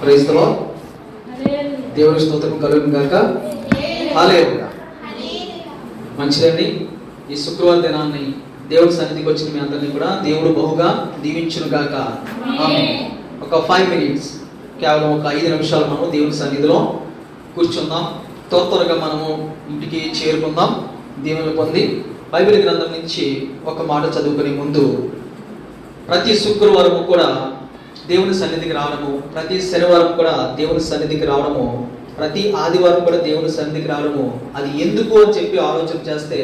క్రైస్తవ దేవుని స్తోత్రం కలుగును గాక. హాలే మంచిదండి. ఈ శుక్రవారం దినాన్ని దేవుని సన్నిధికి వచ్చిన మీ అందరినీ కూడా దేవుడు బహుగా దీవించును గాక. ఒక ఫైవ్ మినిట్స్ కేవలం ఒక ఐదు నిమిషాలు మనం దేవుని సన్నిధిలో కూర్చుందాం. త్వర త్వరగా మనము ఇంటికి చేరుకుందాం. దేవుని పొంది బైబిల్ గ్రంథం నుంచి ఒక మాట చదువుకునే ముందు ప్రతి శుక్రవారము కూడా దేవుని సన్నిధికి రావడము ప్రతి శనివారం కూడా దేవుని సన్నిధికి రావడము ప్రతి ఆదివారం కూడా దేవుని సన్నిధికి రావడము అది ఎందుకు అని చెప్పి ఆలోచన చేస్తే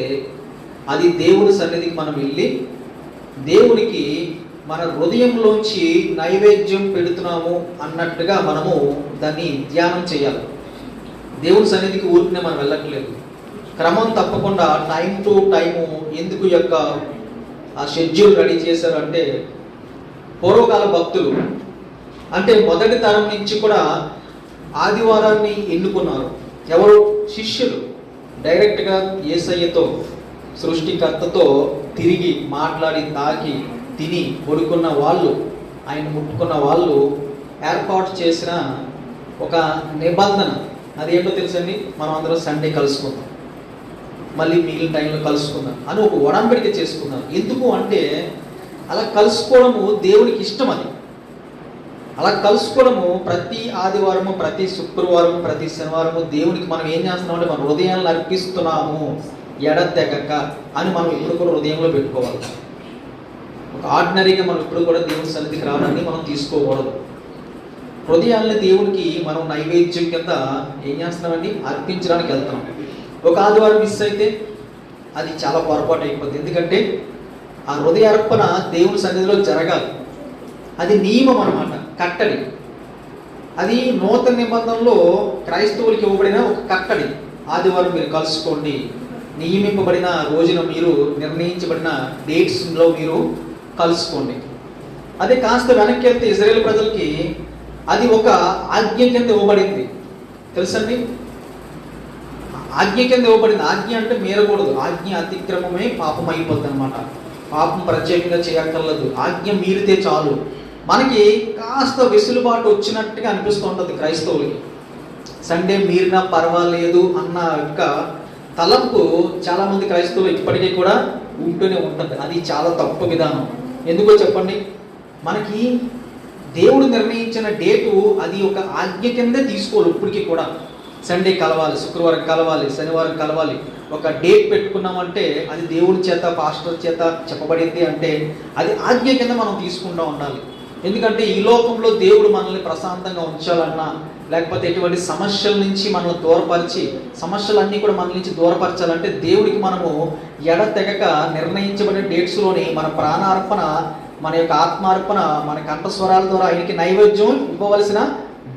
అది దేవుని సన్నిధికి మనం వెళ్ళి దేవునికి మన హృదయంలోంచి నైవేద్యం పెడుతున్నాము అన్నట్టుగా మనము దాన్ని ధ్యానం చేయాలి. దేవుని సన్నిధికి ఊరికనే మనం వెళ్ళట్లేదు. క్రమం తప్పకుండా టైం టు టైము ఎందుకు యొక్క ఆ షెడ్యూల్ రెడీ చేశారు అంటే పూర్వకాల భక్తులు. అంటే మొదటి తరం నుంచి కూడా ఆదివారాన్ని ఎన్నుకున్నారు. ఎవరు? శిష్యులు. డైరెక్ట్గా ఏసయ్యతో సృష్టికర్తతో తిరిగి మాట్లాడి తాకి తిని పడుకున్న వాళ్ళు ఆయన ముట్టుకున్న వాళ్ళు ఏర్పాటు చేసిన ఒక నిబంధన. అది ఏంటో తెలుసండి? మనం అందరం సండే కలుసుకుందాం. మళ్ళీ మిగిలిన టైంలో కలుసుకుందాం అని ఒక ఒడంబడిక చేసుకున్నారు. ఎందుకు అంటే అలా కలుసుకోవడము దేవునికి ఇష్టం అది. అలా కలుసుకోవడము ప్రతి ఆదివారము ప్రతి శుక్రవారము ప్రతి శనివారము దేవునికి మనం ఏం చేస్తున్నాం అంటే మన హృదయాలను అర్పిస్తున్నాము. ఎడతెగక అని మనం ఇప్పుడు కూడా హృదయంలో పెట్టుకోవాలి. ఒక ఆర్డినరీగా మనం ఇప్పుడు కూడా దేవుని సన్నిధికి రావడాన్ని మనం తీసుకోకూడదు. హృదయాలని దేవునికి మనం నైవేద్యం కింద ఏం చేస్తున్నామండి? అర్పించడానికి వెళ్తున్నాం. ఒక ఆదివారం మిస్ అయితే అది చాలా పొరపాటు అయిపోతుంది ఎందుకంటే ఆ హృదయ అర్పణ దేవుని సన్నిధిలో జరగాలి. అది నియమం అనమాట కట్టడి. అది నూతన నిబంధనలో క్రైస్తవులకి ఇవ్వబడిన ఒక కట్టడి. ఆదివారం మీరు కలుసుకోండి. నియమింపబడిన రోజున మీరు నిర్ణయించబడిన డేట్స్లో మీరు కలుసుకోండి. అదే కాస్త వెనక్కి వెళ్తే ఇజ్రాయేల్ ప్రజలకి అది ఒక ఆజ్ఞ కింద ఇవ్వబడింది. తెలుసండి ఆజ్ఞ కింద ఇవ్వబడింది. ఆజ్ఞ అంటే మీరకూడదు. ఆజ్ఞ అతిక్రమమే పాపం అయిపోద్ది అనమాట పాపం ప్రత్యేకంగా చేయక్కర్లేదు. ఆజ్ఞ మీరితే చాలు. మనకి కాస్త వెసులుబాటు వచ్చినట్టుగా అనిపిస్తూ ఉంటుంది క్రైస్తవులకి. సండే మీరినా పర్వాలేదు అన్న యొక్క తలంపు చాలామంది క్రైస్తవులు ఇప్పటికీ కూడా ఉంటూనే ఉంటుంది. అది చాలా తప్పు విధానం. ఎందుకో చెప్పండి? మనకి దేవుడు నిర్ణయించిన డేటు అది ఒక ఆజ్ఞ కిందే తీసుకోవాలి ఇప్పటికీ కూడా. సండే కలవాలి శుక్రవారం కలవాలి శనివారం కలవాలి. ఒక డేట్ పెట్టుకున్నామంటే అది దేవుడి చేత పాస్టర్ చేత చెప్పబడింది అంటే అది ఆజ్ఞ కింద మనం తీసుకుంటూ ఉండాలి. ఎందుకంటే ఈ లోకంలో దేవుడు మనల్ని ప్రశాంతంగా ఉంచాలన్నా లేకపోతే ఎటువంటి సమస్యల నుంచి మనల్ని దూరపరిచి సమస్యలన్నీ కూడా మన నుంచి దూరపరచాలంటే దేవుడికి మనము ఎడతెగక నిర్ణయించబడిన డేట్స్లోని మన ప్రాణార్పణ మన యొక్క ఆత్మార్పణ మన కంఠస్వరాల ద్వారా ఆయనకి నైవేద్యం ఇవ్వవలసిన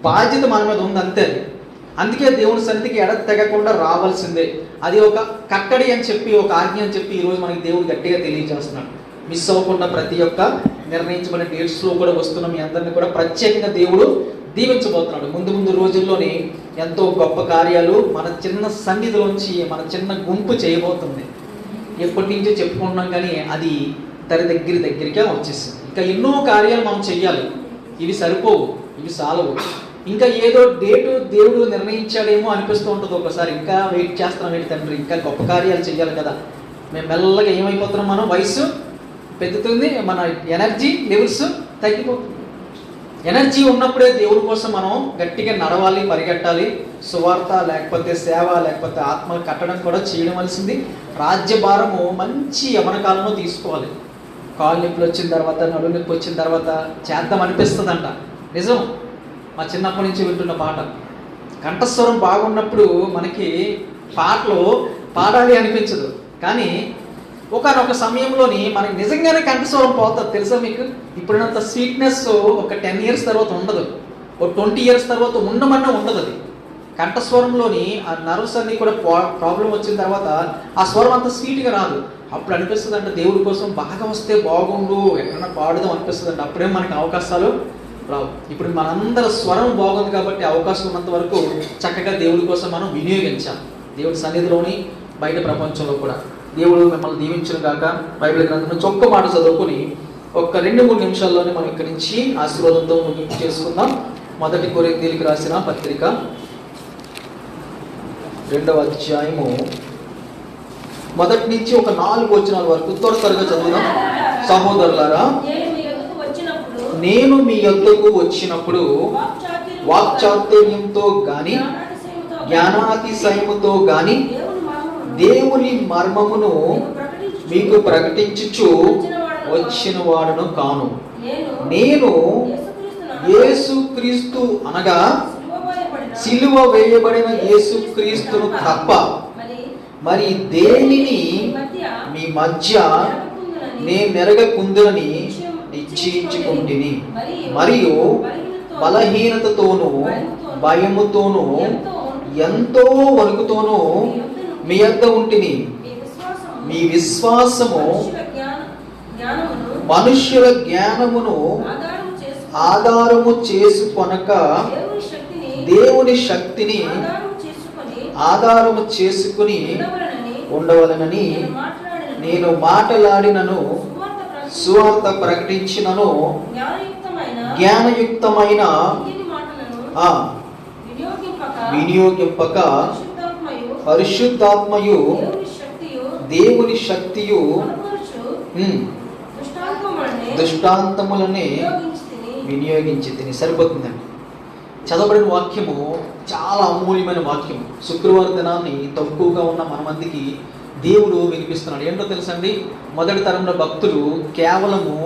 బాధ్యత మన మీద ఉంది అంతే అందుకే దేవుని సన్నిధికి ఎడ తెగకుండా రావాల్సిందే. అది ఒక కట్టడి అని చెప్పి ఒక ఆజ్ఞ అని చెప్పి ఈరోజు మనకి దేవుడు గట్టిగా తెలియజేస్తున్నాడు. మిస్ అవ్వకుండా ప్రతి ఒక్క నిర్ణయించబడిన డేట్స్లో కూడా వస్తున్న మీ అందరిని కూడా ప్రత్యేకంగా దేవుడు దీవించబోతున్నాడు. ముందు ముందు రోజుల్లోనే ఎంతో గొప్ప కార్యాలు మన చిన్న సన్నిధిలోంచి మన చిన్న గుంపు చేయబోతుంది. ఎప్పటి నుంచో చెప్పుకుంటున్నాం కానీ అది తన దగ్గర దగ్గరికే వచ్చేసింది. ఇంకా ఎన్నో కార్యాలు మనం చెయ్యాలి. ఇవి సరిపోవు ఇవి సాలవు. ఇంకా ఏదో డేటు దేవుడు నిర్ణయించాడేమో అనిపిస్తూ ఉంటుంది ఒకసారి. ఇంకా వెయిట్ చేస్తున్నాం ఏంటి తండ్రి. ఇంకా గొప్ప కార్యాలు చెయ్యాలి కదా. మేము మెల్లగా ఏమైపోతున్నాం మనం? వయసు పెరుగుతుంది మన ఎనర్జీ లెవెల్స్ తగ్గిపోతుంది. ఎనర్జీ ఉన్నప్పుడే దేవుడి కోసం మనం గట్టిగా నడవాలి పరిగెట్టాలి. సువార్త లేకపోతే సేవ లేకపోతే ఆత్మ కట్టడం కూడా చేయడం వలసింది. రాజ్య భారము మంచి యవన కాలంలో తీసుకోవాలి. కాళ్ళ నొప్పులు వచ్చిన తర్వాత నడుము నొప్పి వచ్చిన తర్వాత చేద్దాం అనిపిస్తుందంట. నిజం? మా చిన్నప్పటి నుంచి వింటున్న పాట. కంఠస్వరం బాగున్నప్పుడు మనకి పాటలు పాడాలి అనిపించదు. కానీ ఒకనొక సమయంలోని మనకి నిజంగానే కంఠస్వరం పోతుంది. తెలుసా మీకు? ఇప్పుడున్నంత స్వీట్నెస్ ఒక టెన్ ఇయర్స్ తర్వాత ఉండదు. ఒక ట్వంటీ ఇయర్స్ తర్వాత ఉండమన్నా ఉండదు అది. కంఠస్వరంలోని ఆ నర్వ్స్ అన్ని కూడా ప్రాబ్లం వచ్చిన తర్వాత ఆ స్వరం అంత స్వీట్గా రాదు. అప్పుడు అనిపిస్తుంది అంటే దేవుడి కోసం బాగా వస్తే బాగుండు. ఎక్కడన్నా పాడుదాం అనిపిస్తుంది అంటే అప్పుడే మనకి అవకాశాలు? రావు. ఇప్పుడు మనందరి స్వరం బాగుంది కాబట్టి అవకాశం ఉన్నంత వరకు చక్కగా దేవుడి కోసం మనం వినియోగించాం దేవుడి సన్నిధిలోని బయట ప్రపంచంలో కూడా. దేవుడు మిమ్మల్ని దీవించిన కాక బైబిల్ గ్రంథం చొక్క మాట చదువుకొని ఒక్క రెండు మూడు నిమిషాల్లోనే మనం ఇక్కడి నుంచి ఆశీర్వాదంతో ముగింపు చేసుకుందాం. మొదటి కొరిందీలకు రాసిన పత్రిక రెండవ అధ్యాయము. మొదటి నుంచి ఒక నాలుగు వచనాల వరకు త్వర త్వరగా చదువుదాం. సహోదరులారా నేను మీ యొద్దకు వచ్చినప్పుడు నేను వాక్చాతుర్యంతో గాని జ్ఞానాతిశయముతో గాని దేవుని మర్మమును మీకు ప్రకటించుచు వచ్చిన వాడును కాను. నేను నేను యేసుక్రీస్తు అనగా సిలువ వేయబడిన యేసుక్రీస్తును తప్ప మరి దేనిని మీ మధ్య మీ మధ్య జరగకుండునని నే నెరగకుందునని ఇచ్చించుకుంటుని మరియు బలహీనతతోనూ భయముతోనూ ఎంతో వణుకుతోనూ మీ యొద్ద ఉంటిని మీ విశ్వాసము మనుషుల జ్ఞానమును మనుష్యుల జ్ఞానమును ఆధారము చేసుకొనక దేవుని శక్తిని ఆధారము చేసుకుని ఉండవలనని ఉండవలనని నేను మాట్లాడినను. సువార్త ప్రకటించు సువార్త ప్రకటించినను జ్ఞానయుక్తమైన వినియోగింపక పరిశుద్ధాత్మయు దేవుని శక్తియు దృష్టాంతములనే దృష్టాంతములనే వినియోగించి తిని వినియోగించి తిని సరిపోతుందండి. చదవబడిన వాక్యము చాలా అమూల్యమైన వాక్యము. శుక్రవారం దినాన్ని తక్కువగా ఉన్న మన మందికి దేవుడు వినిపిస్తున్నాడు. ఏంటో తెలుసండి? మొదటి తరంలో భక్తులు కేవలము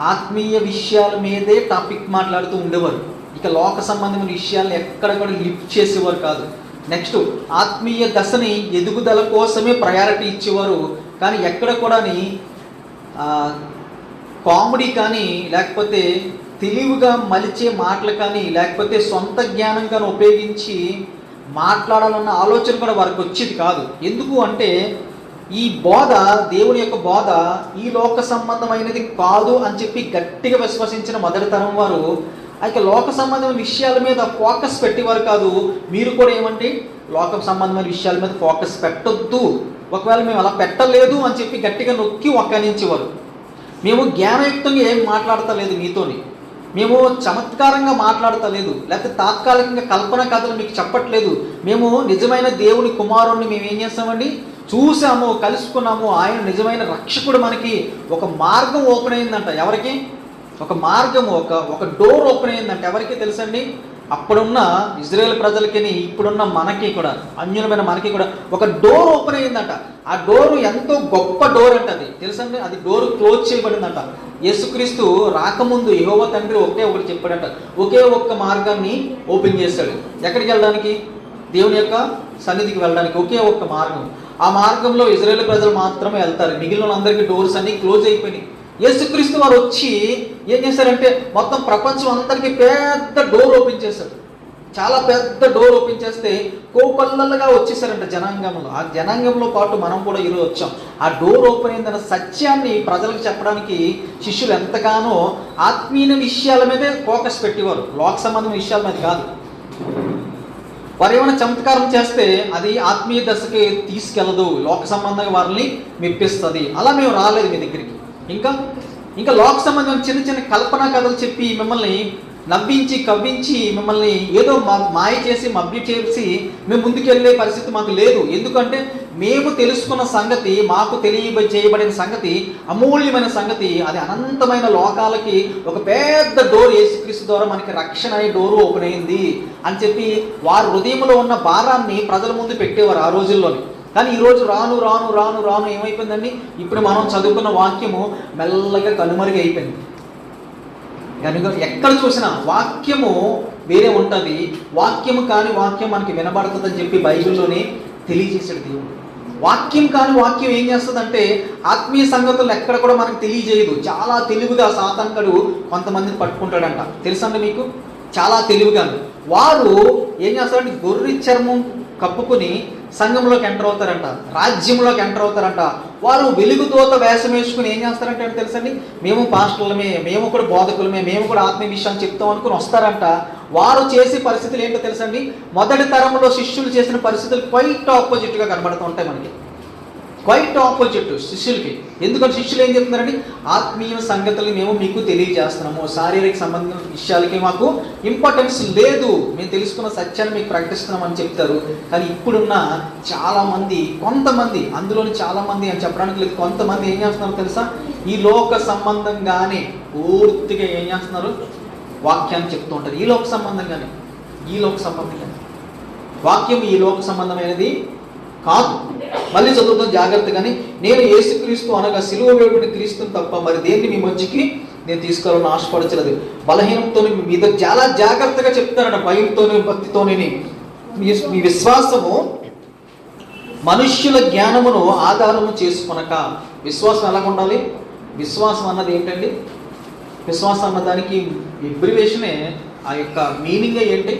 ఆత్మీయ విషయాల మీదే టాపిక్ మాట్లాడుతూ ఉండేవారు. ఇక లోక సంబంధమైన విషయాలను ఎక్కడ కూడా లిఫ్ట్ చేసేవారు కాదు. నెక్స్ట్ ఆత్మీయ దశని ఎదుగుదల కోసమే ప్రయారిటీ ఇచ్చేవారు. కానీ ఎక్కడ కూడాని కామెడీ కానీ లేకపోతే తెలివిగా మలిచే మాటలు కానీ లేకపోతే సొంత జ్ఞానం కానీ ఉపయోగించి మాట్లాడాలన్న ఆలోచన కూడా వారికి వచ్చేది కాదు. ఎందుకు అంటే ఈ బోధ దేవుని యొక్క బోధ ఈ లోక సంబంధమైనది కాదు అని చెప్పి గట్టిగా విశ్వసించిన మొదటి తరం వారు అయితే లోక సంబంధమైన విషయాల మీద ఫోకస్ పెట్టేవారు కాదు. మీరు కూడా ఏమంటే లోక సంబంధమైన విషయాల మీద ఫోకస్ పెట్టొద్దు. ఒకవేళ మేము అలా పెట్టలేదు అని చెప్పి గట్టిగా నొక్కి ఒక్కనించేవారు. మేము జ్ఞానయుక్తంగా ఏం మాట్లాడతలేదు మీతోని. మేము చమత్కారంగా మాట్లాడతలేదు లేకపోతే తాత్కాలికంగా కల్పన కథలు మీకు చెప్పట్లేదు. మేము నిజమైన దేవుని కుమారుణ్ణి మేము ఏం చేస్తామండి? చూసాము కలుసుకున్నాము. ఆయన నిజమైన రక్షకుడు మనకి ఒక మార్గం ఓపెన్ అయిందంట. ఎవరికి? ఒక మార్గం ఒక ఒక డోర్ ఓపెన్ అయిందంట. ఎవరికి తెలుసండి? అప్పుడున్న ఇజ్రాయెల్ ప్రజలకి ఇప్పుడున్న మనకి కూడా అన్యులమైన మనకి కూడా ఒక డోర్ ఓపెన్ అయిందంట ఆ డోర్ ఎంతో గొప్ప డోర్ అంట అది. తెలుసండి? అది డోర్ క్లోజ్ చేయబడిందంట. యేసుక్రీస్తు రాకముందు యహోవ తండ్రి ఒకే ఒకటి చెప్పాడంట. ఒకే ఒక్క మార్గాన్ని ఓపెన్ చేశాడు. ఎక్కడికి వెళ్ళడానికి? దేవుని యొక్క సన్నిధికి వెళ్ళడానికి ఒకే ఒక్క మార్గం. ఆ మార్గంలో ఇజ్రాయేల్ ప్రజలు మాత్రమే వెళ్తారు. మిగిలిన అందరికీ డోర్స్ అన్ని క్లోజ్ అయిపోయినాయి. యేసుక్రీస్తు వారు వచ్చి ఏం చేశారంటే మొత్తం ప్రపంచం అందరికీ పెద్ద డోర్ ఓపెన్ చేశారు. చాలా పెద్ద డోర్ ఓపెన్ చేస్తే కోపల్లలుగా వచ్చేసారంట జనాంగంలో. ఆ జనాంగంలో పాటు మనం కూడా ఈరోజు వచ్చాం. ఆ డోర్ ఓపెన్ అయిందన్న సత్యాన్ని ప్రజలకు చెప్పడానికి శిష్యులు ఎంతగానో ఆత్మీయ విషయాల మీదే ఫోకస్ పెట్టేవారు. లోక సంబంధం విషయాల మీద కాదు. వారు ఏమైనా చమత్కారం చేస్తే అది ఆత్మీయ దశకి తీసుకెళ్ళదు లోక సంబంధంగా వారిని మెప్పిస్తుంది. అలా మేము రాలేదు మీ దగ్గరికి. ఇంకా ఇంకా లోక సంబంధం చిన్న చిన్న కల్పనా కథలు చెప్పి మిమ్మల్ని నవ్వించి కవ్వించి మిమ్మల్ని ఏదో మా- మాయ చేసి మభ్య చేసి మేము ముందుకెళ్ళే పరిస్థితి మాకు లేదు. ఎందుకంటే మేము తెలుసుకున్న సంగతి మాకు తెలియ చేయబడిన సంగతి అమూల్యమైన సంగతి అది అనంతమైన లోకాలకి ఒక పెద్ద డోర్ యేసుక్రీస్తు ద్వారా మనకి రక్షణ అనే డోర్ ఓపెన్ అయింది అని చెప్పి వారి హృదయంలో ఉన్న భారాన్ని ప్రజల ముందు పెట్టేవారు ఆ రోజుల్లోనే. కానీ ఈరోజు రాను రాను రాను రాను ఏమైపోయిందండి? ఇప్పుడు మనం చదువుకున్న వాక్యము మెల్లగా కనుమరుగు అయిపోయింది. కనుక ఎక్కడ చూసినా వాక్యము వేరే ఉంటుంది. వాక్యము కాని వాక్యం మనకి వినబడుతుందని చెప్పి బైబిల్లోనే తెలియజేశాడు దేవుడు. వాక్యం కాని వాక్యం ఏం చేస్తుందంటే ఆత్మీయ సంగతులు ఎక్కడ కూడా మనకు తెలియజేయదు. చాలా తెలివిగా సాతంకడు కొంతమందిని పట్టుకుంటాడంట. తెలుసండి మీకు? చాలా తెలివిగా. వారు ఏం చేస్తారంటే గొర్రె చర్మం కప్పుకుని సంఘంలోకి ఎంటర్ అవుతారంట రాజ్యంలోకి ఎంటర్ అవుతారంట. వారు వెలుగుతోత వేషం వేసుకుని ఏం చేస్తారంటే తెలుసండి? మేము పాస్టర్లమే మేము కూడా బోధకులమే మేము కూడా ఆత్మీయ విషయాన్ని చెప్తాం అనుకుని వస్తారంట. వారు చేసే పరిస్థితులు ఏంటో తెలుసండి? మొదటి తరంలో శిష్యులు చేసిన పరిస్థితులు క్వైట్ ఆపోజిట్గా కనబడుతూ ఉంటాయి మనకి. క్వైట్ ఆపోజిట్ శిష్యులకి ఎందుకంటే శిష్యులు ఏం చెప్తున్నారండి? ఆత్మీయ సంగతులు మేము మీకు తెలియజేస్తున్నాము. శారీరక సంబంధం విషయాలకి మాకు ఇంపార్టెన్స్ లేదు. మేము తెలుసుకున్న సత్యాన్ని మీకు ప్రకటిస్తున్నామని చెప్తారు. కానీ ఇప్పుడున్న చాలామంది కొంతమంది అందులోని చాలామంది అని చెప్పడానికి లేదు. కొంతమంది ఏం చేస్తున్నారు తెలుసా? ఈ లోక సంబంధంగానే పూర్తిగా ఏం చేస్తున్నారు? వాక్యాన్ని చెప్తూ ఉంటారు. ఈ లోక సంబంధంగానే. ఈ లోక సంబంధంగానే. వాక్యం ఈ లోక సంబంధమైనది కాదు. మళ్ళీ చదువుతాం జాగ్రత్తగాని నేను యేసుక్రీస్తు అనగా సిలువ వేయబడిన క్రీస్తుని తప్ప మరి దేన్ని మీ మంచికి నేను తీసుకోవాలని ఆశపడచలేదు. బలహీనంతో మీద చాలా జాగ్రత్తగా చెప్తారట భయంతోనే భక్తితోనే మీ విశ్వాసము మనుష్యుల జ్ఞానమును ఆధారము చేసుకొనక విశ్వాసం ఎలా ఉండాలి? విశ్వాసం అన్నది ఏంటండి? విశ్వాసం అన్న దానికి ఎబ్రివేషనే ఆ యొక్క మీనింగ్ ఏంటి?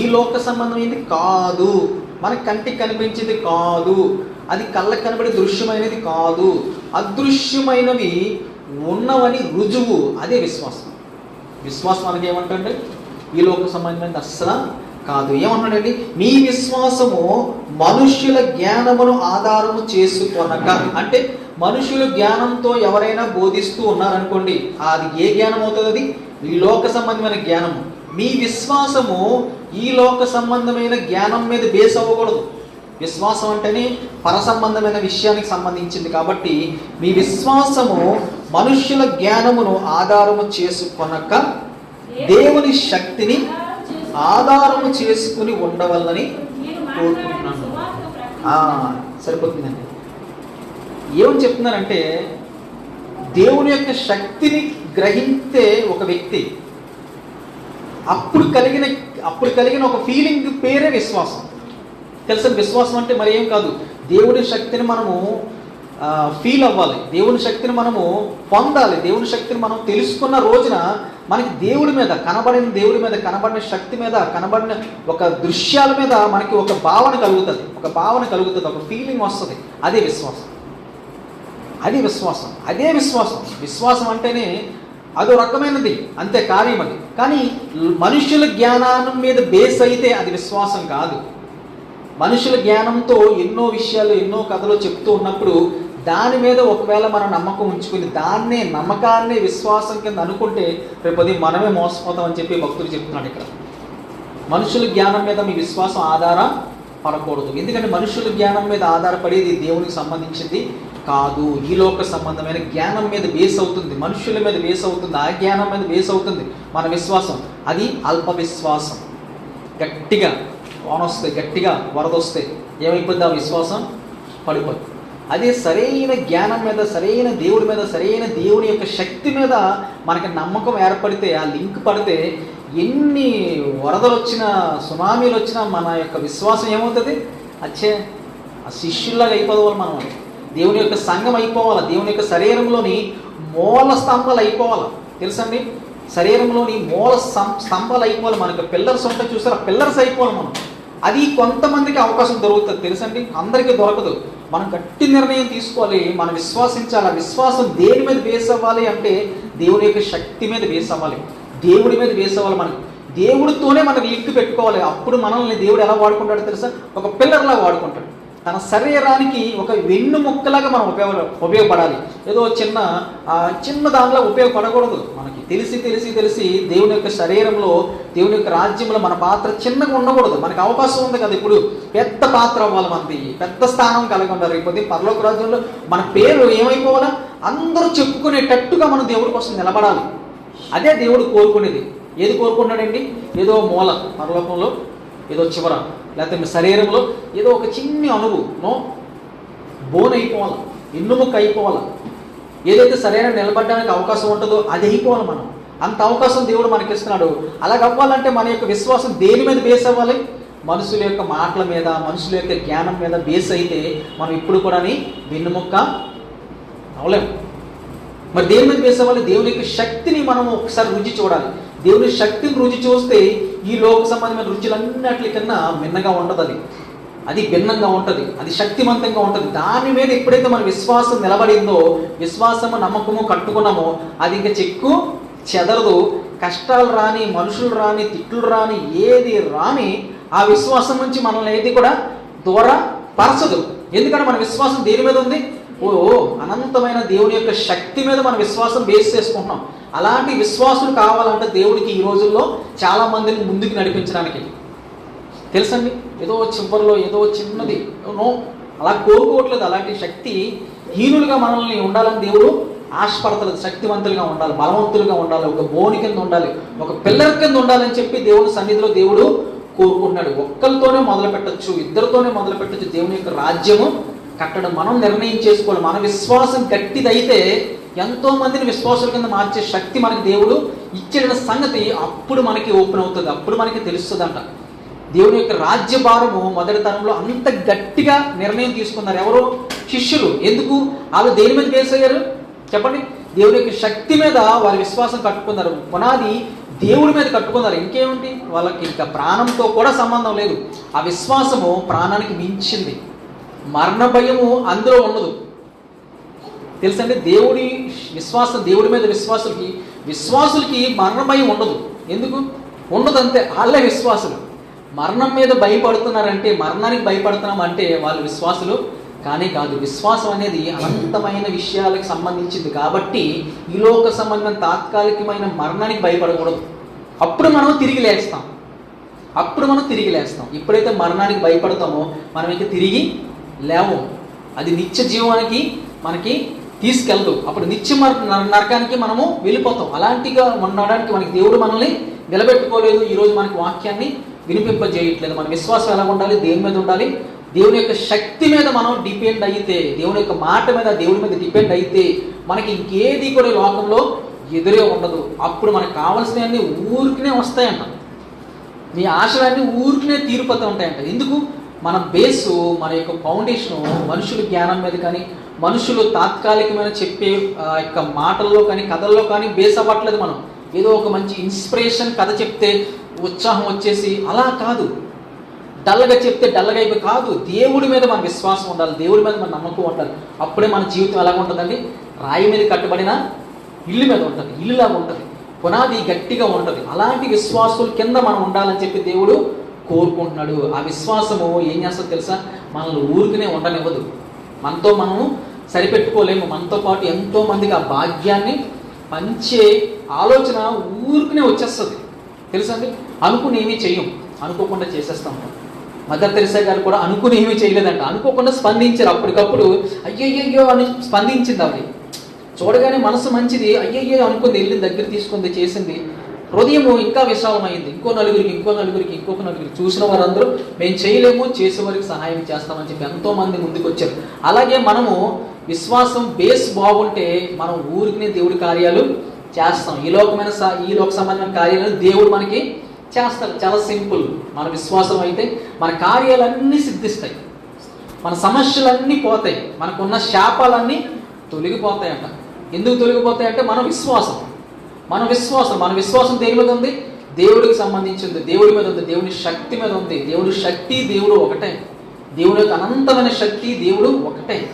ఈ లోక సంబంధమైంది కాదు. మన కంటికి కనిపించేది కాదు. అది కళ్ళకి కనబడే దృశ్యమైనది కాదు. అదృశ్యమైనవి ఉన్నవని రుజువు. అదే విశ్వాసం. విశ్వాసం మనకి ఏమంటే ఈ లోక సంబంధమైనది అస్సలు కాదు. ఏమన్నాడండి మీ విశ్వాసము మనుష్యుల జ్ఞానమును ఆధారము చేసుకొనక. అంటే మనుషుల జ్ఞానంతో ఎవరైనా బోధిస్తూ ఉన్నారనుకోండి అది ఏ జ్ఞానం అవుతుంది అది ఈ లోక సంబంధమైన జ్ఞానము. మీ విశ్వాసము ఈ లోక సంబంధమైన జ్ఞానం మీద బేస్ అవ్వకూడదు. విశ్వాసం అంటేనే పర సంబంధమైన విషయానికి సంబంధించింది కాబట్టి మీ విశ్వాసము మనుష్యుల జ్ఞానమును ఆధారము చేసుకొనక దేవుని శక్తిని ఆధారము చేసుకుని ఉండవల్లని కోరుకుంటున్నాను. సరిపోతుందండి. ఏమని చెప్తున్నారంటే దేవుని యొక్క శక్తిని గ్రహించే ఒక వ్యక్తి అప్పుడు కలిగిన అప్పుడు కలిగిన ఒక ఫీలింగ్ పేరే విశ్వాసం. తెలుసా విశ్వాసం అంటే మరి ఏం కాదు. దేవుడి శక్తిని మనము ఫీల్ అవ్వాలి. దేవుని శక్తిని మనము పొందాలి. దేవుని శక్తిని మనం తెలుసుకున్న రోజున మనకి దేవుడి మీద కనబడిన దేవుడి మీద కనబడిన శక్తి మీద కనబడిన ఒక దృశ్యాల మీద మనకి ఒక భావన కలుగుతుంది. ఒక భావన కలుగుతుంది. ఒక ఫీలింగ్ వస్తుంది. అదే విశ్వాసం. అది విశ్వాసం. అదే విశ్వాసం. విశ్వాసం అంటేనే అదో రకమైనది. అంతే కార్యం అది. కానీ మనుషుల జ్ఞానం మీద బేస్ అయితే అది విశ్వాసం కాదు. మనుషుల జ్ఞానంతో ఎన్నో విషయాలు ఎన్నో కథలు చెప్తూ ఉన్నప్పుడు దాని మీద ఒకవేళ మనం నమ్మకం ఉంచుకుని దాన్నే నమ్మకాన్ని విశ్వాసం కింద అనుకుంటే రేపు అది మనమే మోసపోతామని చెప్పి భక్తులు చెప్తున్నాడు ఇక్కడ. మనుషుల జ్ఞానం మీద మీ విశ్వాసం ఆధార పడకూడదు. ఎందుకంటే మనుషుల జ్ఞానం మీద ఆధారపడేది దేవునికి సంబంధించింది కాదు. ఈ లోక సంబంధమైన జ్ఞానం మీద బేస్ అవుతుంది. మనుషుల మీద బేస్ అవుతుంది. ఆ జ్ఞానం మీద బేస్ అవుతుంది. మన విశ్వాసం. అది అల్ప విశ్వాసం. గట్టిగా వాన వస్తే గట్టిగా వరద వస్తే ఏమైపోద్ది ఆ విశ్వాసం? పడిపోద్ది. అదే సరైన జ్ఞానం మీద సరైన దేవుడి మీద సరైన దేవుని యొక్క శక్తి మీద మనకి నమ్మకం ఏర్పడితే ఆ లింక్ పడితే ఎన్ని వరదలు వచ్చినా సునామీలు వచ్చినా మన యొక్క విశ్వాసం ఏమవుతుంది? అచ్చే ఆ శిష్యుల్లాగా అయిపోవాలి మనం దేవుని యొక్క సంఘం అయిపోవాలి? దేవుని యొక్క శరీరంలోని మూల స్తంభాలు అయిపోవాలి? తెలుసండి? శరీరంలోని మూల స్తంభాలు అయిపోవాలి మనకు. పిల్లర్స్ ఉంటాయి చూసారా? పిల్లర్స్ అయిపోవాలి మనం. అది కొంతమందికి అవకాశం దొరుకుతుంది. తెలుసండి? అందరికీ దొరకదు. మనం గట్టి నిర్ణయం తీసుకోవాలి. మనం విశ్వాసించాలి? ఆ విశ్వాసం దేని మీద బేస్ అవ్వాలి అంటే దేవుని యొక్క శక్తి మీద బేస్ అవ్వాలి. దేవుడి మీద బేస్ అవ్వాలి మనం దేవుడితోనే మనకు లింక్ పెట్టుకోవాలి. అప్పుడు మనల్ని దేవుడు ఎలా వాడుకుంటాడో తెలుసా? ఒక పిల్లర్లా వాడుకుంటాడు. తన శరీరానికి ఒక వెన్ను ముక్కలాగా మనం ఉపయోగ ఉపయోగపడాలి. ఏదో చిన్న చిన్న దానిలో ఉపయోగపడకూడదు. మనకి తెలిసి తెలిసి తెలిసి దేవుని యొక్క శరీరంలో దేవుని యొక్క రాజ్యంలో మన పాత్ర చిన్నగా ఉండకూడదు. మనకి అవకాశం ఉంది కదా ఇప్పుడు. పెద్ద పాత్ర అవ్వాలి మనది. పెద్ద స్థానం కలిగి ఉండాలి. రేపు పరలోక రాజ్యంలో మన పేరు ఏమైపోవాలా? అందరూ చెప్పుకునేటట్టుగా మనం దేవుడి కోసం నిలబడాలి. అదే దేవుడు కోరుకునేది. ఏది కోరుకున్నాడండి ఏదో మూల పరలోకంలో ఏదో చివర. లేకపోతే మీ శరీరంలో ఏదో ఒక చిన్ని అణువు నో? బోన్ అయిపోవాలి? ఎన్నుముక్క అయిపోవాలి? ఏదైతే సరైన నిలబడడానికి అవకాశం ఉంటుందో అది అయిపోవాలి మనం. అంత అవకాశం దేవుడు మనకి ఇస్తున్నాడు. అలాగ అవ్వాలంటే మన యొక్క విశ్వాసం దేని మీద బేస్ అవ్వాలి? మనుషుల యొక్క మాటల మీద మనుషుల యొక్క జ్ఞానం మీద బేస్ అయితే మనం ఇప్పుడు కూడా వెన్నుముక్క అవలేము మరి దేని మీద బేస్ అవ్వాలి? దేవుని యొక్క శక్తిని మనం ఒకసారి రుచి చూడాలి. దేవుని శక్తిని రుచి చూస్తే ఈ లోక సంబంధమైన రుచులన్నిటికన్నా భిన్నగా ఉండదు అది అది భిన్నంగా ఉంటుంది. అది శక్తివంతంగా ఉంటుంది. దాని మీద ఎప్పుడైతే మన విశ్వాసం నిలబడిందో విశ్వాసము నమ్మకము కట్టుకున్నామో అది ఇంకా చెక్కు చెదరదు. కష్టాలు రాని మనుషులు రాని తిట్లు రాని ఏది రాని ఆ విశ్వాసం నుంచి మనల్ని ఏది కూడా దూర పరచదు ఎందుకంటే మన విశ్వాసం దేని మీద ఉంది? ఓ అనంతమైన దేవుని యొక్క శక్తి మీద మన విశ్వాసం బేస్ చేసుకుంటున్నాం. అలాంటి విశ్వాసులు కావాలంటే దేవుడికి ఈ రోజుల్లో చాలా మందిని ముందుకు నడిపించడానికి. తెలుసండి? ఏదో చివరిలో ఏదో చిన్నది. నో. అలా కోరుకోవట్లేదు అలాంటి శక్తి హీనులుగా మనల్ని ఉండాలని దేవుడు ఆశపడతలేదు. శక్తివంతులుగా ఉండాలి. బలవంతులుగా ఉండాలి. ఒక బోని కింద ఉండాలి. ఒక పిల్లర్ కింద ఉండాలని చెప్పి దేవుడు సన్నిధిలో దేవుడు కోరుకుంటున్నాడు. ఒక్కరితోనే మొదలు పెట్టచ్చు ఇద్దరితోనే మొదలు పెట్టచ్చు దేవుని యొక్క రాజ్యము కట్టడం మనం నిర్ణయం చేసుకోవాలి. మన విశ్వాసం గట్టిదైతే ఎంతో మందిని విశ్వాసుల కింద మార్చే శక్తి మనకి దేవుడు ఇచ్చిన సంగతి అప్పుడు మనకి ఓపెన్ అవుతుంది అప్పుడు మనకి తెలుస్తుందంట. దేవుని యొక్క రాజ్య భారము మొదటి తరంలో అంత గట్టిగా నిర్ణయం తీసుకున్నారు ఎవరో? శిష్యులు. ఎందుకు? వాళ్ళు దేని మీద బేస్ అయ్యారు చెప్పండి. దేవుని యొక్క శక్తి మీద వారి విశ్వాసం కట్టుకున్నారు. పునాది దేవుడి మీద కట్టుకున్నారు. ఇంకేమిటి వాళ్ళకి ఇంకా ప్రాణంతో కూడా సంబంధం లేదు. ఆ విశ్వాసము ప్రాణానికి మించింది. మరణ భయము అందులో ఉండదు. తెలుసండి? దేవుడి విశ్వాసం దేవుడి మీద విశ్వాసులకి విశ్వాసులకి మరణ భయం ఉండదు. ఎందుకు? ఉండదు అంతే వాళ్ళే విశ్వాసులు. మరణం మీద భయపడుతున్నారంటే మరణానికి భయపడుతున్నాం అంటే వాళ్ళు విశ్వాసులు కానీ కాదు. విశ్వాసం అనేది అనంతమైన విషయాలకు సంబంధించింది కాబట్టి ఈ లోక సంబంధం తాత్కాలికమైన మరణానికి భయపడకూడదు. అప్పుడు మనం తిరిగి లేస్తాం. అప్పుడు మనం తిరిగి లేస్తాం. ఎప్పుడైతే మరణానికి భయపడతామో మనం ఇక తిరిగి లేవు అది నిత్య జీవానికి మనకి తీసుకెళ్దు. అప్పుడు నిత్యం నరకానికి మనము వెళ్ళిపోతాం. అలాంటిగా ఉండడానికి మనకి దేవుడు మనల్ని నిలబెట్టుకోలేదు. ఈరోజు మనకి వాక్యాన్ని వినిపింపజేయట్లేదు. మన విశ్వాసం ఎలా ఉండాలి? దేని మీద ఉండాలి. దేవుని యొక్క శక్తి మీద మనం డిపెండ్ అయితే దేవుని యొక్క మాట మీద దేవుని మీద డిపెండ్ అయితే మనకి ఇంకేది కూడా లోకంలో ఎదురే ఉండదు. అప్పుడు మనకు కావాల్సినవన్నీ ఊరికినే వస్తాయంట. మీ ఆశలన్నీ ఊరికినే తీరిపోతూ ఉంటాయంట. ఎందుకు? మన బేసు మన యొక్క ఫౌండేషన్ మనుషుల జ్ఞానం మీద కానీ మనుషులు తాత్కాలికమైన చెప్పే ఆ, యొక్క మాటల్లో కానీ కథల్లో కానీ బేస్ అవ్వట్లేదు మనం. ఏదో ఒక మంచి ఇన్స్పిరేషన్ కథ చెప్తే ఉత్సాహం వచ్చేసి అలా కాదు. డల్గా చెప్తే డల్గా అయిపోయి కాదు. దేవుడి మీద మన విశ్వాసం ఉండాలి. దేవుడి మీద మన నమ్మకం ఉండాలి. అప్పుడే మన జీవితం ఎలా ఉంటుందండి? రాయి మీద కట్టబడిన ఇల్లు మీద ఉంటుంది. ఇల్లులాగా ఉంటుంది. పునాది గట్టిగా ఉంటుంది. అలాంటి విశ్వాసుల కింద మనం ఉండాలని చెప్పి దేవుడు కోరుకుంటున్నాడు. ఆ విశ్వాసము ఏం చేస్తుందో తెలుసా? మనల్ని ఊరికనే ఉండనివ్వదు. మనతో మనము సరిపెట్టుకోలేము. మనతో పాటు ఎంతో మందికి ఆ భాగ్యాన్ని పంచే ఆలోచన ఊరికనే వచ్చేస్తుంది. తెలుసండి అనుకుని ఏమీ చెయ్యం. అనుకోకుండా చేసేస్తాం మదర్ తెరిసా గారు కూడా అనుకుని ఏమీ చేయలేదంట. అనుకోకుండా స్పందించారు అప్పటికప్పుడు. అయ్యయ్యో అని స్పందించింది ఆవిడ. చూడగానే మనసు మంచిది. అయ్యయ్యో అనుకుంది. వెళ్ళింది దగ్గర తీసుకుంది చేసింది. హృదయము ఇంకా విశాలమైంది. ఇంకో నలుగురికి ఇంకో నలుగురికి ఇంకొక నలుగురికి చూసిన వారందరూ మేము చేయలేము చేసే వారికి సహాయం చేస్తామని చెప్పి ఎంతో మంది ముందుకు వచ్చారు అలాగే మనము విశ్వాసం బేస్ బాగుంటే మనం ఊరికినే దేవుడి కార్యాలు చేస్తాం. ఈ లోకమైన ఈ లోక సంబంధమైన కార్యాలను దేవుడు మనకి చేస్తారు చాలా సింపుల్. మన విశ్వాసం అయితే మన కార్యాలన్నీ సిద్ధిస్తాయి. మన సమస్యలన్నీ పోతాయి. మనకున్న శాపాలన్నీ తొలగిపోతాయంట. ఎందుకు తొలగిపోతాయంటే మన విశ్వాసం. మన విశ్వాసం. మన విశ్వాసం దేని మీద ఉంది? దేవుడికి సంబంధించింది దేవుడి మీద ఉంది. దేవుని శక్తి మీద ఉంది. దేవుడి శక్తి దేవుడు ఒకటే. దేవుడి యొక్క అనంతమైన శక్తి దేవుడు ఒకటే.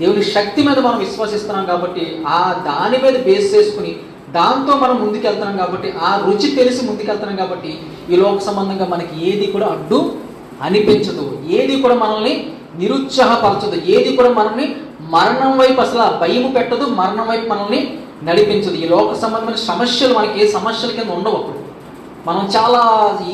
దేవుని శక్తి మీద మనం విశ్వసిస్తున్నాం కాబట్టి ఆ దాని మీద బేస్ చేసుకుని దాంతో మనం ముందుకెళ్తున్నాం కాబట్టి ఆ రుచి తెలిసి ముందుకెళ్తున్నాం కాబట్టి ఈ లోక సంబంధంగా మనకి ఏది కూడా అడ్డు అనిపించదు. ఏది కూడా మనల్ని నిరుత్సాహపరచదు. ఏది కూడా మనల్ని మరణం వైపు అసలు ఆ పెట్టదు మరణం వైపు మనల్ని నడిపించదు. ఈ లోక సంబంధమైన సమస్యలు మనకి ఏ సమస్యల కింద ఉండవు అప్పుడు. మనం చాలా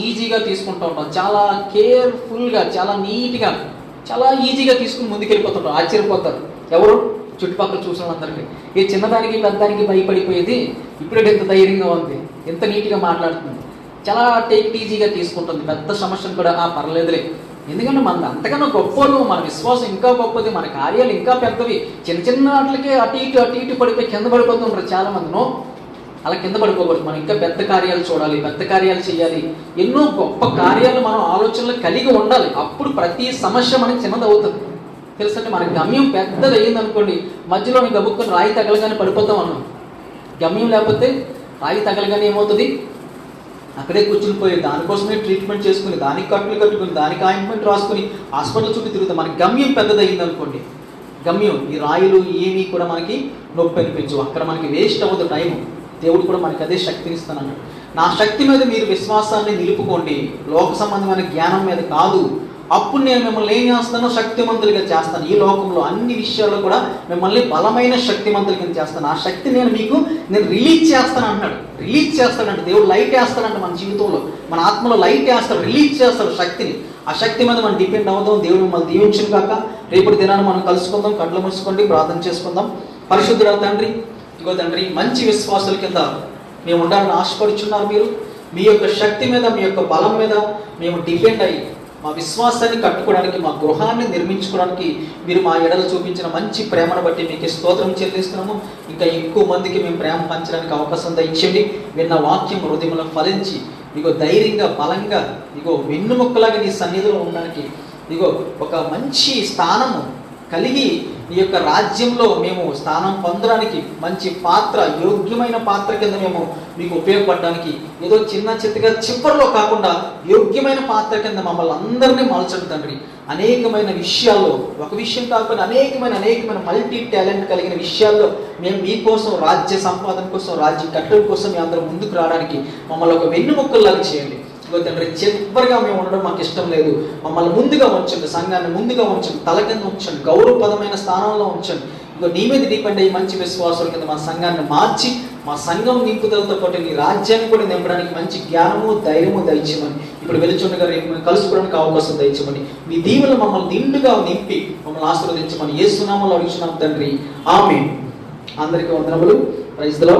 ఈజీగా తీసుకుంటూ ఉంటాం. చాలా కేర్ఫుల్గా చాలా నీట్గా చాలా ఈజీగా తీసుకుని ముందుకెళ్ళిపోతుంటాం. ఆశ్చర్యపోతారు. ఎవరు? చుట్టుపక్కల చూసిన అందరికీ ఈ చిన్నదానికి పెద్దదానికి భయపడిపోయేది ఇప్పుడే ఎంత ధైర్యంగా ఉంది. ఎంత నీట్గా మాట్లాడుతుంది. చాలా టేక్ ఈజీగా తీసుకుంటుంది. పెద్ద సమస్యను కూడా ఆ పర్లేదులే. ఎందుకంటే మన అంతకన్నా గొప్పలు మన విశ్వాసం ఇంకా గొప్పది మన కార్యాలు ఇంకా పెద్దవి. చిన్న చిన్న వాటికే అటు ఇటు అటు ఇటు పడిపోయి కింద పడిపోతుంటారు చాలా మందినో అలా కింద పడిపోకూడదు. మనం ఇంకా పెద్ద కార్యాలు చూడాలి పెద్ద కార్యాలు చేయాలి. ఎన్నో గొప్ప కార్యాలు మనం ఆలోచనలు కలిగి ఉండాలి. అప్పుడు ప్రతి సమస్య మనకి చిన్నది అవుతుంది తెలుసండి మన గమ్యం పెద్దది అయ్యింది అనుకోండి మధ్యలో గబుక్కుని రాయి తగలగానే పడిపోతాం అన్నాం. గమ్యం లేకపోతే రాయి తగలగానే ఏమవుతుంది? అక్కడే కూర్చుని పోయి దానికోసమే ట్రీట్మెంట్ చేసుకుని దానికి కట్టులు కట్టుకుని దానికి ఆయింట్మెంట్ రాసుకుని హాస్పిటల్ చుట్టూ తిరుగుతాం మన గమ్యం పెద్దదయ్యింది అనుకోండి గమ్యం ఈ రాయిలు ఏవి కూడా మనకి నొప్పి అనిపించవు. అక్కడ మనకి వేస్ట్ అవ్వదు టైం దేవుడు కూడా మనకి అదే శక్తిని ఇస్తానన్నాడు నా శక్తి మీద మీరు విశ్వాసాన్ని నిలుపుకోండి. లోక సంబంధమైన జ్ఞానం మీద కాదు. అప్పుడు నేను మిమ్మల్ని ఏం చేస్తాను శక్తిమంతులుగా చేస్తాను. ఈ లోకంలో అన్ని విషయాల్లో కూడా మిమ్మల్ని బలమైన శక్తిమంతులుగా చేస్తాను. ఆ శక్తి నేను మీకు నేను రిలీజ్ చేస్తాను అంటాడు రిలీజ్ చేస్తాడంట. దేవుడు లైట్ వేస్తాడంట మన జీవితంలో. మన ఆత్మలో లైట్ వేస్తాడు. రిలీజ్ చేస్తాడు శక్తిని. ఆ శక్తి మీద మనం డిపెండ్ అవుదాం. దేవుడు మిమ్మల్ని దీవించిన కాక రేపటి దినాన్ని మనం కలుసుకుందాం. కళ్ళు మూసుకోండి. ప్రార్థన చేసుకుందాం. పరిశుద్ధుడ తండ్రి ఇగో తండ్రి మంచి విశ్వాసుల కింద మేము ఉండాలని ఆశపడుచున్నారు మీరు. మీ యొక్క శక్తి మీద మీ యొక్క బలం మీద మేము డిపెండ్ అయ్యి మా విశ్వాసాన్ని కట్టుకోవడానికి మా గృహాన్ని నిర్మించుకోవడానికి మీరు మా ఎడలు చూపించిన మంచి ప్రేమను బట్టి మీకు స్తోత్రం చెల్లిస్తున్నాము. ఇంకా ఎక్కువ మందికి మేము ప్రేమ పంచడానికి అవకాశం దయచేయండి. విన్న వాక్యం హృదయంలో ఫలించి ఇగో ధైర్యంగా బలంగా ఇగో వెన్నుముక్కలాగా నీ సన్నిధిలో ఉండడానికి ఇగో ఒక మంచి స్థానము కలిగి నీ యొక్క రాజ్యంలో మేము స్థానం పొందడానికి మంచి పాత్ర యోగ్యమైన పాత్ర కింద మేము మీకు ఉపయోగపడడానికి ఏదో చిన్న చిత్తగా చిప్పర్లో కాకుండా యోగ్యమైన పాత్ర కింద మమ్మల్ని అందరినీ మలచండి తండ్రి. అనేకమైన విషయాల్లో ఒక విషయం కాకపోయినా అనేకమైన అనేకమైన మల్టీ టాలెంట్ కలిగిన విషయాల్లో మేము మీకోసం రాజ్య సంపాదన కోసం రాజ్య కట్టడం కోసం మీ అందరం ముందుకు రావడానికి మమ్మల్ని ఒక వెన్నుముక్కల్లాగా చేయండి. ఇంకో తండ్రి చివరిగా మేము ఉండడం మాకు ఇష్టం లేదు. మమ్మల్ని ముందుగా ఉంచండి సంఘాన్ని ముందుగా ఉంచండి తల కింద ఉంచండి గౌరవపదమైన స్థానంలో ఉంచండి. ఇగో నీ మీద డిపెండ్ అయ్యి మంచి విశ్వాసాల కింద మా సంఘాన్ని మార్చి మా సంఘం నింపుదలతో పాటు నీ రాజ్యాన్ని కూడా నింపడానికి మంచి జ్ఞానము ధైర్యము దయచేయమని. ఇప్పుడు వెలుచుండగా రేపు మేము కలుసుకోవడానికి అవకాశం దయచేయమని. మీ దీవులు మమ్మల్ని నిండుగా నింపి మమ్మల్ని ఆశీర్వదించమని. ఏ సునామాలు అడుగుతున్నాం తండ్రి. ఆమె అందరికీ వందనములు. ప్రైజ్లో